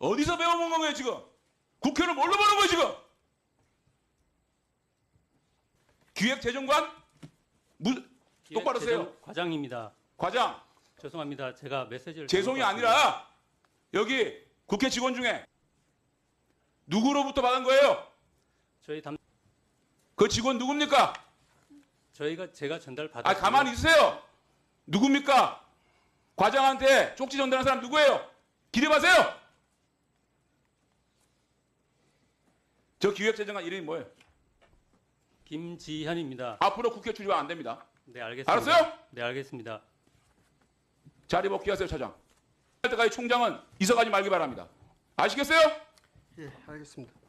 어디서 배워본 거예요 지금? 국회를 뭘로 보는 거예요 지금? 기획재정관? 무, 똑바로 하세요. 기획재정 과장입니다. 과장 죄송합니다. 제가 메시지를 죄송이. 아니라 여기 국회 직원 중에 누구로부터 받은 거예요? 저희 담 그 직원 누굽니까? 저희가 제가 전달 아 받았 가만히 있으세요. 누굽니까? 과장한테 쪽지 전달한 사람 누구예요? 기대하세요. 저 기획재정관 이름이 뭐예요? 김지현입니다. 앞으로 국회 출입 안 됩니다. 네, 알겠습니다. 알았어요? 네, 알겠습니다. 자리 복귀하세요, 차장. 할 때까지 총장은 이사가지 말기 바랍니다. 아시겠어요? 예, 알겠습니다.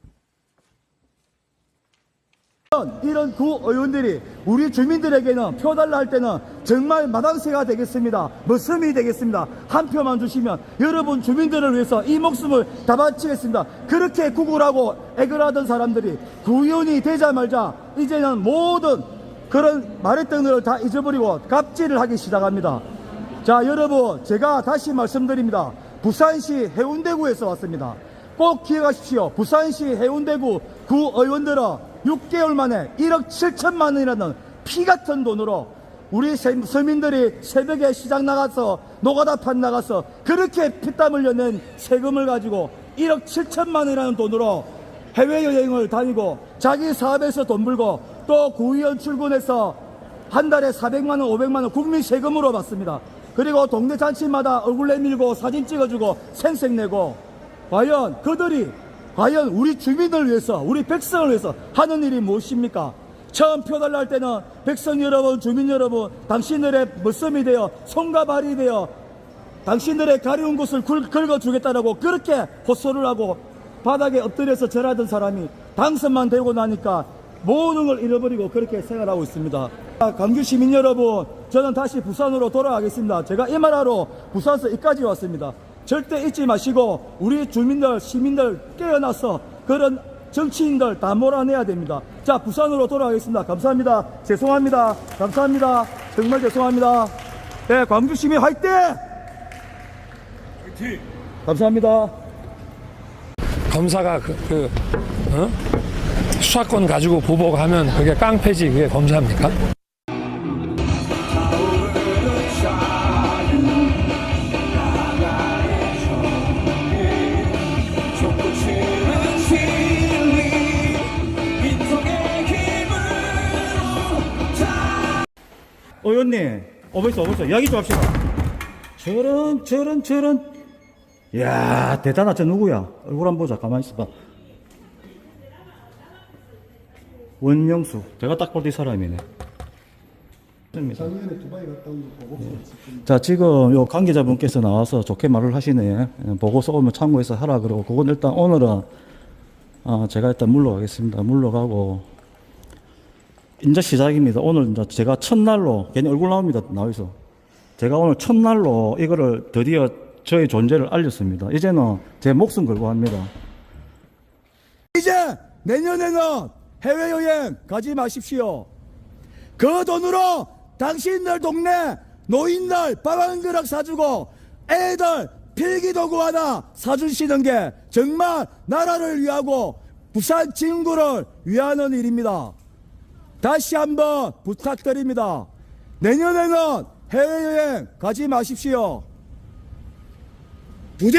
이런 구 의원들이 우리 주민들에게는 표 달라 할 때는 정말 마당새가 되겠습니다. 머슴이 되겠습니다. 한 표만 주시면 여러분 주민들을 위해서 이 목숨을 다 바치겠습니다. 그렇게 구글하고 애걸하던 사람들이 구의원이 되자마자 이제는 모든 그런 말했던 것을 다 잊어버리고 갑질을 하기 시작합니다. 자, 여러분, 제가 다시 말씀드립니다. 부산시 해운대구에서 왔습니다. 꼭 기억하십시오. 부산시 해운대구 구의원들은 6개월 만에 1억 7천만 원이라는 피 같은 돈으로 우리 세- 서민들이 새벽에 시장 나가서 노가다 판 나가서 그렇게 피땀 흘려낸 세금을 가지고 1억 7천만 원이라는 돈으로 해외여행을 다니고 자기 사업에서 돈 벌고 또 구의원 출근해서 한 달에 400만 원, 500만 원 국민 세금으로 받습니다. 그리고 동네 잔치마다 얼굴 내밀고 사진 찍어주고 생색 내고 과연 그들이 과연 우리 주민을 위해서 우리 백성을 위해서 하는 일이 무엇입니까? 처음 표달라 할 때는 백성 여러분, 주민 여러분, 당신들의 머슴이 되어 손과 발이 되어 당신들의 가려운 곳을 굴- 긁어주겠다라고 그렇게 호소를 하고 바닥에 엎드려서 절하던 사람이 당선만 되고 나니까 모든 걸 잃어버리고 그렇게 생활하고 있습니다. 아, 광주 시민 여러분, 저는 다시 부산으로 돌아가겠습니다. 제가 이 말하러 부산에서 이까지 왔습니다. 절대 잊지 마시고 우리 주민들, 시민들 깨어나서 그런 정치인들 다 몰아내야 됩니다. 자, 부산으로 돌아가겠습니다. 감사합니다. 죄송합니다. 감사합니다. 정말 죄송합니다. 네, 광주 시민 화이팅! 감사합니다. 검사가 그, 그 어? 수사권 가지고 보복하면 그게 깡패지 그게 검사입니까? 의원님, 어버있어, 어버있어. 이야기 좀 합시다. 저런, 저런, 저런. 이야, 대단하. 저 누구야? 얼굴 한번 보자. 가만히 있어봐. 원영수. 제가 딱 볼 때 이 사람이네. 작년에 두바이 갔다 온거 보고 자, 지금 요 관계자분께서 나와서 좋게 말을 하시네. 예, 보고서 오면 참고해서 하라 그러고, 그건 일단 오늘은, 어, 제가 일단 물러가겠습니다. 물러가고, 이제 시작입니다. 오늘 이제 제가 첫날로, 괜히 얼굴 나옵니다. 나와서. 제가 오늘 첫날로 이거를 드디어 저의 존재를 알렸습니다. 이제는 제 목숨 걸고 합니다. 이제 내년에는 해외여행 가지 마십시오. 그 돈으로 당신들 동네 노인들 밥한 그릇 사주고 애들 필기도구 하나 사주시는 게 정말 나라를 위하고 부산 진구를 위하는 일입니다. 다시 한번 부탁드립니다. 내년에는 해외여행 가지 마십시오. 부디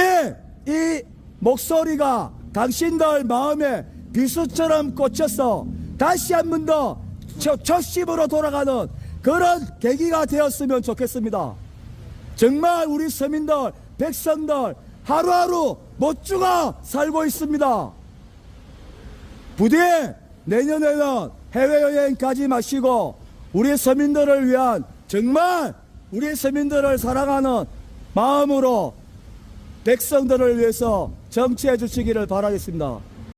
이 목소리가 당신들 마음에 비수처럼 꽂혀서 다시 한 번 더 첫심으로 돌아가는 그런 계기가 되었으면 좋겠습니다. 정말 우리 서민들, 백성들 하루하루 못 죽어 살고 있습니다. 부디 내년에는 해외여행 가지 마시고 우리 서민들을 위한 정말 우리 서민들을 사랑하는 마음으로 백성들을 위해서 정치해 주시기를 바라겠습니다.